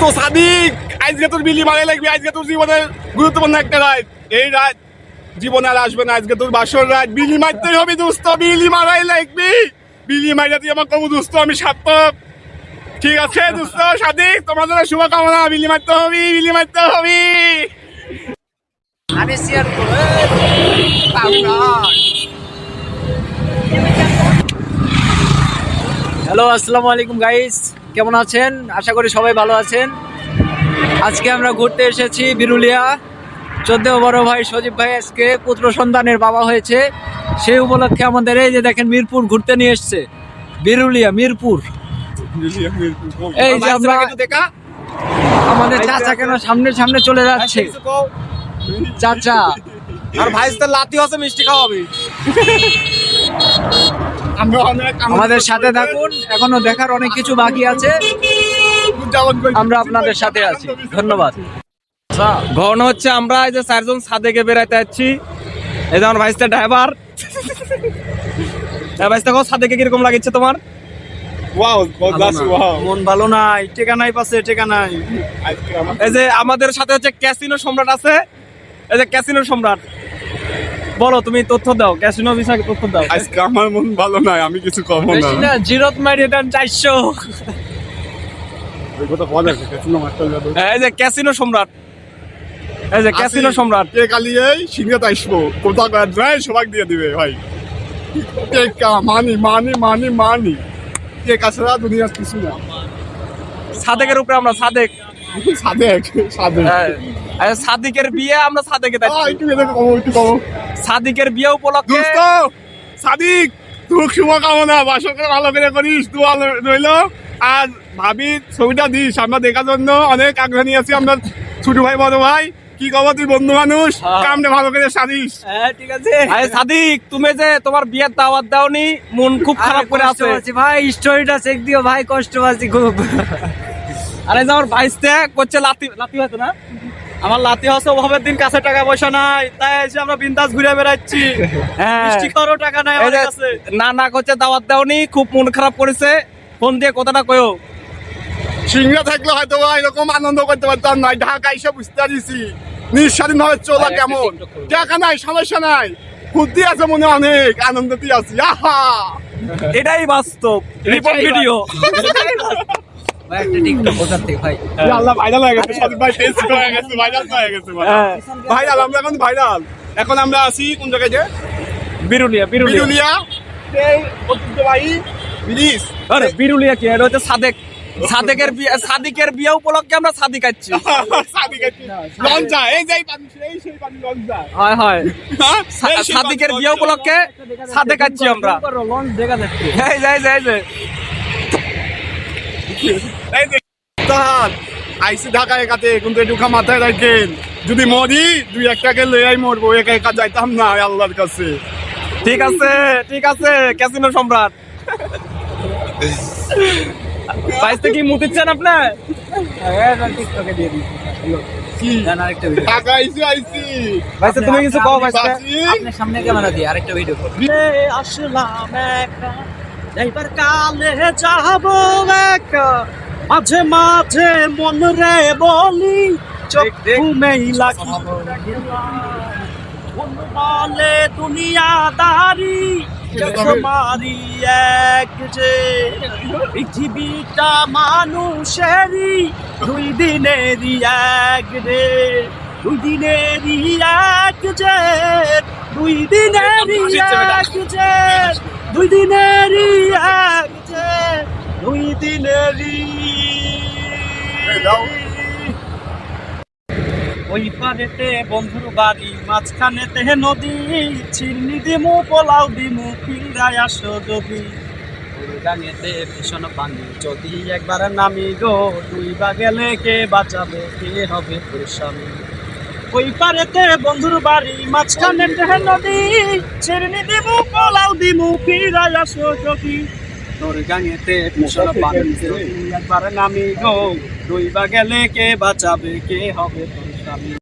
দোস্ত সাদিক আজকে তোর বিলি মারে লাগবে আজকে তোর জীবনের গুরুত্বপূর্ণ একটা রাত এই রাত জীবনে আর আসবে না আজকে তোর বাসর রাত বিলি মারতে হবে দোস্ত বিলি মারাই লাগবে। বিলি মাইরা তুই আমার কবু দোস্ত আমি সার্থক। ঠিক আছে দোস্ত সাদিক তোমার জন্য শুভকামনা বিলি মারতে হবে বিলি মারতে হবে। আমি শেয়ার করব হ্যালো আসসালামু আলাইকুম গাইস কেমন আছেন? আশা করি সবাই ভালো আছেন। আজকে আমরা ঘুরতে এসেছি বিরুলিয়া। চোদ্দ বড় ভাই সজীব ভাই আজকে পুত্র সন্তানের বাবা হয়েছে। সেই উপলক্ষে আমাদের এই যে দেখেন মিরপুর ঘুরতে নিয়ে এসছে। বিরুলিয়া মিরপুর। এই যে আমরা আমাদের চাচা কেন সামনে সামনে চলে যাচ্ছে? চাচা। আর ভাই তো লাতি আছে মিষ্টি খাওয়াবি। আমাদের সাথে থাকুন এখনও দেখার অনেক কিছু বাকি আছে। আমরা আপনাদের সাথে আছি। ধন্যবাদ। ঘটনা হচ্ছে আমরা এই যে চারজন সাদেকে বেড়াইতে যাচ্ছি। এই যেমন ভাইস্তা ড্রাইভার। কো সাদেকে কীরকম লাগছে তোমার? ওয়াও ওয়াও মন ভালো নাই। টেকা নাই পাশে টেকা এই যে আমাদের সাথে হচ্ছে ক্যাসিনো সম্রাট আছে। এই যে ক্যাসিনো সম্রাট। বলো তুমি তথ্য দাও ক্যাসিনো বিষয়ে তথ্য দাও। আজকে আমার মন ভালো নাই আমি কিছু কম না। না জিরোত মারি এটা চারশো। এই যে ক্যাসিনো সম্রাট এই যে ক্যাসিনো সম্রাট। কে কালি এই? সিংহাতে আসব। যায় সবাই দিয়ে দিবে ভাই। কে কা মানি মানি মানি মানি। কে কাছাড়া দুনিয়ার কিছু না। সাদেকের উপরে আমরা সাদেক। সাদেক সাদেক। হ্যাঁ। সাদিকের বিয়ে আমরা সাদেকে যাচ্ছি একটু কমো একটু কমো। সাদিকের বিয়ে উপলক্ষে দোস্ত সাদিক তুই শুভকামনা বাসর করে ভালো করে করিস তুই রইল। আর ভাবি ছবিটা দিস আমরা দেখার জন্য অনেক আগ্রহী আছি আমরা ছোট ভাই বড় ভাই। কি খবর তুই বন্ধু মানুষ? হ্যাঁ। কামটা ভালো করে সাদিস হ্যাঁ ঠিক আছে। আরে সাদিক তুমি যে তোমার বিয়ের দাওয়াত দাওনি মন খুব খারাপ করে আছে। ভাই স্টোরিটা চেক দিও ভাই কষ্ট পাচ্ছি খুব। আরে যে আমার ভাইস্তে করছে লাতি লাতি হয়তো না? আমার লাতি হচ্ছে অভাবের দিন কাছে টাকা পয়সা নাই তাই এসে আমরা বিন্দাস ঘুরে বেড়াচ্ছি। হ্যাঁ। মিষ্টি খাওয়ারও টাকা নাই আমার কাছে। না না করছে দাওয়াত দাওনি খুব মন খারাপ করেছে। ফোন দিয়ে কথাটা কয়ো। সিংহা থাকলে হয়তো এরকম আনন্দ করতে পারতাম না ঢাকা এসে বুঝতে পারিছি। নিঃস্বাধীন ভাবে চলা কেমন? TikTok টাকা নাই সমস্যা নাই। বুদ্ধি আছে মনে অনেক আনন্দতেই আছি। আহা! এটাই বাস্তব রিপোর্ট ভিডিও। ভাই একটা টিকটক কোথার থেকে ভাই। আল্লাহ ভাইরাল হয়ে গেছে ভাই ফেস হয়ে গেছে ভাইরাল গেছে ভাইরাল আমরা এখন ভাইরাল এখন আমরা আছি কোন জায়গায় যে? বিরুলিয়া বিরুলিয়া। বিরুলিয়া। ঐতিহ্যবাহী ব্রিজ আরে বিরুলিয়া কি? এটা হচ্ছে সাদেক। সাদেকের বিয়ে সাদিকের বিয়ে উপলক্ষে আমরা সাদিক আছি লঞ্চা এই যে পানি এই সেই পানি লঞ্চা। হয় সাদিকের বিয়ে উপলক্ষে সাদেক আছি আমরা। লঞ্চ দেখা যাচ্ছে। এই যে এই যে। এই যে আইসি ঢাকা একাতে কিন্তু মাথায় রাখেন। যদি মরি দুই একটাকে লইয়াই মরবো একা একা যাইতাম না আল্লাহর কাছে। ঠিক আছে ঠিক আছে ক্যাসিনো সম্রাট। কি মুতিচ্ছেন আপনি? টিকটকে দিয়ে দিই কি? দেন আরেকটা ভিডিও ঢাকা আইসি আইসি। বাইসতে তুমি কিছু কও আপনার সামনে ক্যামেরা দিয়ে আরেকটা ভিডিও আসলাম একা। যাইবার কালে যাব একা। মাঝে মাঝে মন রে বলি। ঘুমেই লাগি। মন বলে দুনিয়াদারি মারি এক যে। পৃথিবীটা মানুষেরই দুই দিনেরই এক রে। দুই দিনেরই এক যে দুই দিনেরই এক যে। দুই যে দুই দিনেরই। ওই পারেতে বন্ধুর বাড়ি, মাঝখানেতে নদী, চিরনি দিমু, পোলাও দিমু ফিরায় আসো যদি। গাঙেতে ভীষণ পানি, যদি একবার নামি গো, দুই বা গেলে কে বাঁচাবে, কে হবে তোর স্বামী? ওই পারেতে বন্ধুর বাড়ি মাঝখানেতে নদী। ছেড়ে দিমু পোলাও দিমু ফিরাই আসো যদি। তোর গাঙেতে পানি যদি একবার নামি গো। দুই বা গেলে কে বাঁচাবে কে হবে তোর স্বামী?